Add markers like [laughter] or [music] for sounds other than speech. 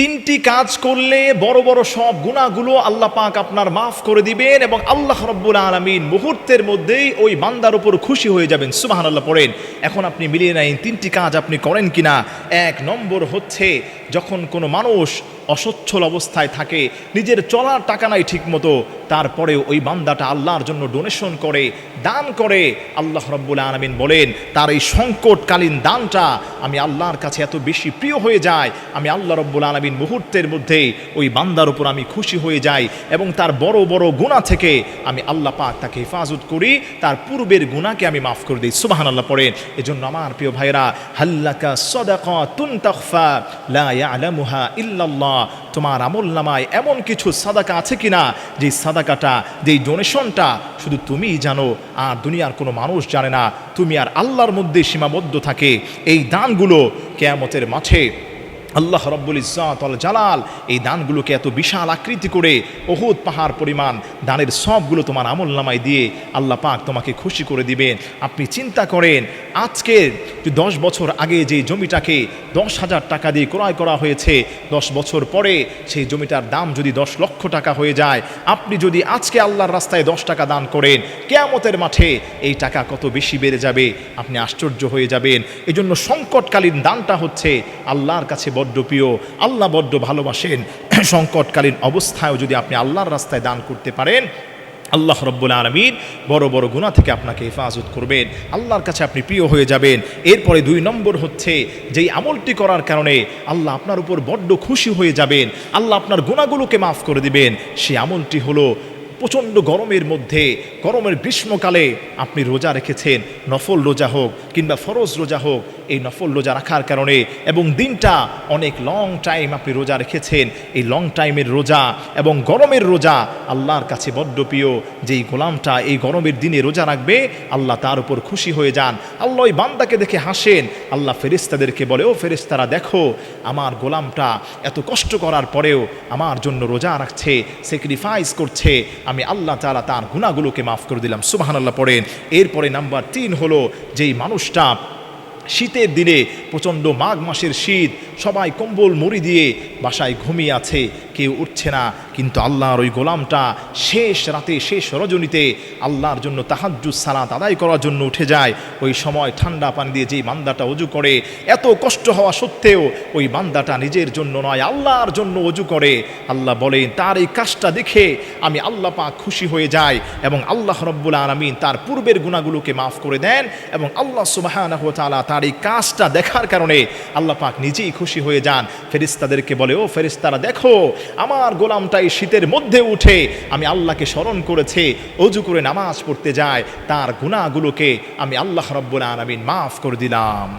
তিনটি কাজ করলে বড় বড় সব গুণাগুলো আল্লাহ পাক আপনার মাফ করে দিবেন এবং আল্লাহ রব্বুল আলমিন মুহূর্তের মধ্যেই ওই বান্দার উপর খুশি হয়ে যাবেন। সুবাহান আল্লাহ পড়েন। এখন আপনি মিলিয়ে নেন তিনটি কাজ আপনি করেন কিনা। এক নম্বর হচ্ছে যখন কোনো মানুষ অসচ্ছল অবস্থায় থাকে। নিজের চলার টাকা নাই ঠিক মতো তারপরে ওই বান্দাটা আল্লাহর জন্য ডোনেশন করে, দান করে। আল্লাহ রব্বুল আলমিন বলেন, তার এই সংকটকালীন দানটা আমি আল্লাহর কাছে এত বেশি প্রিয় হয়ে যায় আমি আল্লাহ রব্বুল আলমিন মুহূর্তের মধ্যেই ওই বান্দার উপর আমি খুশি হয়ে যাই এবং তার বড় বড় গুণা থেকে আমি আল্লাহ পাক তাকে হেফাজত করি, তার পূর্বের গুণাকে আমি মাফ করে দিই। সুবাহান আল্লাহ পড়েন। এজন্য আমার প্রিয় ভাইরা হাল্লাকা সদাকা তুন তখফা, লা ইল্লাল্লাহ। তোমার আমল নামায় এমন কিছু সাদাকা আছে কিনা? যে সাদাকাটা যেই ডোনেশনটা শুধু তুমিই জানো, আর দুনিয়ার কোনো মানুষ জানে না। তুমি আর আল্লাহর মধ্যে সীমাবদ্ধ থাকে। এই দানগুলো কেয়ামতের মাঠে আল্লাহ রব্বুল ইজাত আল জালাল, এই দানগুলোকে এত বিশাল আকৃতি করে বহুত পাহাড় পরিমাণ, দানের সবগুলো তোমার আমল নামায় দিয়ে আল্লাহ পাক তোমাকে খুশি করে দিবেন। আপনি চিন্তা করেন, আজকে দশ বছর আগে যে জমিটাকে দশ হাজার টাকা দিয়ে ক্রয় করা হয়েছে, দশ বছর পরে সেই জমিটার দাম যদি দশ লক্ষ টাকা হয়ে যায়, আপনি যদি আজকে আল্লাহর রাস্তায় দশ টাকা দান করেন, কেয়ামতের মাঠে এই টাকা কত বেশি বেড়ে যাবে? আপনি আশ্চর্য হয়ে যাবেন। এজন্য সংকটকালীন দানটা হচ্ছে আল্লাহর কাছে বড্ড প্রিয়, আল্লাহ বড্ড ভালোবাসেন। [clears throat] সংকটকালীন অবস্থায়ও যদি আপনি আল্লাহর রাস্তায় দান করতে পারেন, আল্লাহ রব্বুল আলমিন বড় বড় গুণা থেকে আপনাকে হেফাজত করবেন, আল্লাহর কাছে আপনি প্রিয় হয়ে যাবেন। এরপরে দুই নম্বর হচ্ছে, যেই আমলটি করার কারণে আল্লাহ আপনার উপর বড্ড খুশি হয়ে যাবেন, আল্লাহ আপনার গুণাগুলোকে মাফ করে দিবেন। সেই আমলটি হলো প্রচণ্ড গরমের মধ্যে, গরমের গ্রীষ্মকালে আপনি রোজা রেখেছেন, নফল রোজা হোক কিংবা ফরজ রোজা হোক এই নফল রোজা রাখার কারণে এবং দিনটা অনেক লং টাইম আপনি রোজা রেখেছেন। এই লং টাইমের রোজা এবং গরমের রোজা আল্লাহর কাছে বড্ড প্রিয়। যেই গোলামটা এই গরমের দিনে রোজা রাখবে, আল্লাহ তার উপর খুশি হয়ে যান। আল্লাহ ওই বান্দাকে দেখে হাসেন। আল্লাহ ফেরিস্তাদেরকে বলে, ও ফেরিস্তারা দেখো আমার গোলামটা এত কষ্ট করার পরেও আমার জন্য রোজা রাখছে স্যাক্রিফাইস করছে। আমি আল্লাহ তালা তার গুণাগুলোকে মাফ করে দিলাম। সুবাহান আল্লাহ পড়েন। এরপরে নাম্বার তিন হলো, যেই মানুষটা শীতের দিনে প্রচণ্ড মাঘ মাসের শীত সবাই কম্বল মুড়ি দিয়ে বাসায় ঘুমিয়ে আছে। কেউ উঠছে না। কিন্তু আল্লাহর ওই গোলামটা শেষ রাতে, শেষ রজনীতে আল্লাহর জন্য তাহাজ্জুদ, সালাত আদায় করার জন্য উঠে যায়। ওই সময় ঠান্ডা পানি দিয়ে যেই বান্দাটা অজু করে, এত কষ্ট হওয়া সত্ত্বেও ওই বান্দাটা নিজের জন্য নয়, আল্লাহর জন্য অজু করে। আল্লাহ বলেন, তার এই কাজটা দেখে আমি আল্লাহ পাক খুশি হয়ে যাই এবং আল্লাহ রব্বুল আলমিন তার পূর্বের গুণাগুলোকে মাফ করে দেন এবং আল্লাহ সুবাহ তার এই কাজটা দেখার কারণে আল্লাহ পাক নিজেই খুশি হয়ে যান। ফেরিস্তাদেরকে বলে, ও ফেরিস্তারা দেখো আমার গোলামটাই শীতের মধ্যে উঠে আমি আল্লাহকে স্মরণ করেছে, অজু করে নামাজ পড়তে যায়, তার গুণাগুলোকে আমি আল্লাহ রব্বুল আলমিন মাফ করে দিলাম।